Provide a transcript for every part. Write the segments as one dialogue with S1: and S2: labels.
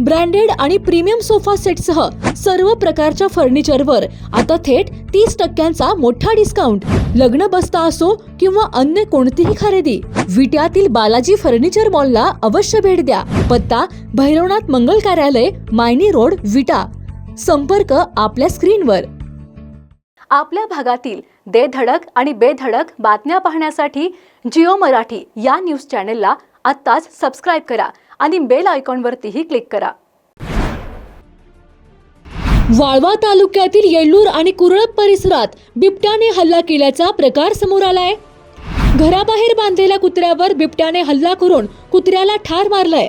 S1: Branded आणि premium sofa सेटसह सर्व प्रकारच्या फर्निचरवर आता थेट तीस टक्क्यांचा मोठा डिस्काउंट लग्न बसता असो किंवा अन्य कोणतीही खरेदी विट्यातील बालाजी फर्निचर मॉलला अवश्य भेट द्या. पत्ता भैरवनाथ मंगल कार्यालय मायनी रोड विटा. संपर्क आपल्या स्क्रीनवर. आपल्या भागातील दे धडक आणि बेधडक बातम्या पाहण्यासाठी जिओ मराठी या न्यूज चॅनेलला आत्ताच सबस्क्राईब करा. आणि बेल आयकॉनवरतीही क्लिक करा. वाळवा तालुक्यातील येळूर आणि कुरळप परिसरात बिबट्याने हल्ला केल्याचा प्रकार समोर आलाय. घराबाहेर बांधलेल्या कुत्र्यावर बिबट्याने हल्ला करून कुत्र्याला ठार मारलाय.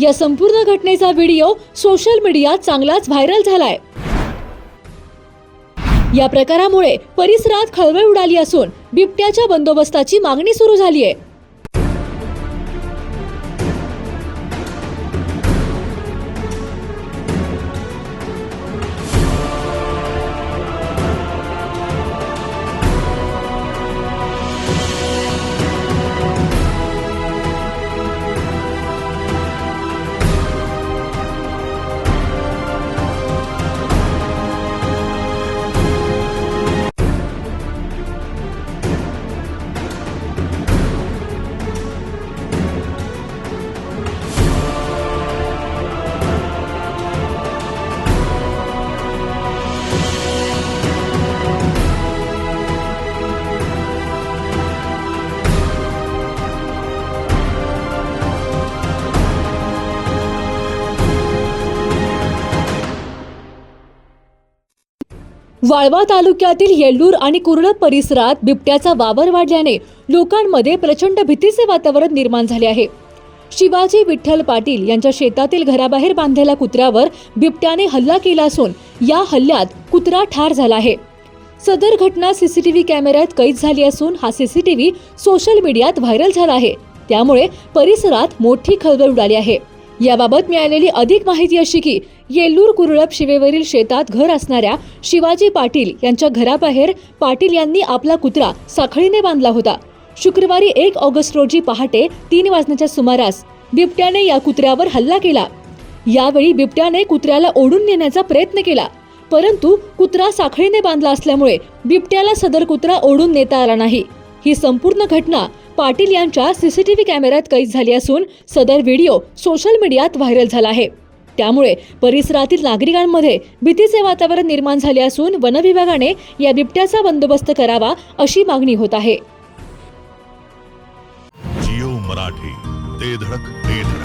S1: या संपूर्ण घटनेचा व्हिडिओ सोशल मीडियात चांगलाच व्हायरल झालाय. या प्रकारामुळे परिसरात खळबळ उडाली असून बिबट्याच्या बंदोबस्ताची मागणी सुरू झाली आहे वाळवा तालुक्यातील येल्लूर आणि कुर्लप परिसरात बिबट्याचा वावर वाढल्याने लोकांमध्ये प्रचंड भीतीचे वातावरण निर्माण झाले आहे. शिवाजी विठ्ठल पाटील यांच्या शेतातील घराबाहेर बांधलेल्या कुत्र्यावर बिबट्याने हल्ला केला असून या हल्ल्यात कुत्रा ठार झाला आहे. सदर घटना सीसीटीव्ही कॅमेऱ्यात कैद झाली असून हा सीसीटीव्ही सोशल मीडियात व्हायरल झाला आहे. त्यामुळे परिसरात मोठी खळबळ उडाली आहे. याबाबत मिळालेली अधिक माहिती अशी की येल्लूर कुरळप शिवेवरील शेतात घर असणाऱ्या शिवाजी पाटील यांच्या घराबाहेर पाटील यांनी आपला कुत्रा साखळीने बांधला होता. शुक्रवारी एक ऑगस्ट रोजी पहाटे तीन वाजण्याच्या सुमारास बिबट्याने या कुत्र्यावर हल्ला केला. यावेळी बिबट्याने कुत्र्याला ओढून नेण्याचा प्रयत्न केला परंतु कुत्रा साखळीने बांधला असल्यामुळे बिबट्याला सदर कुत्रा ओढून नेता आला नाही. ही संपूर्ण घटना पाटील यांच्या सीसीटीव्ही कॅमेऱ्यात कैद झाली असून सदर व्हिडिओ सोशल मीडियात व्हायरल झाला आहे. त्यामुळे परिसरातील नागरिकांमध्ये भीतीचे वातावरण निर्माण झाले असून वनविभागाने या बिबट्याचा बंदोबस्त करावा अशी मागणी होत आहे.
S2: जिओ मराठी ते धडक ते धडक.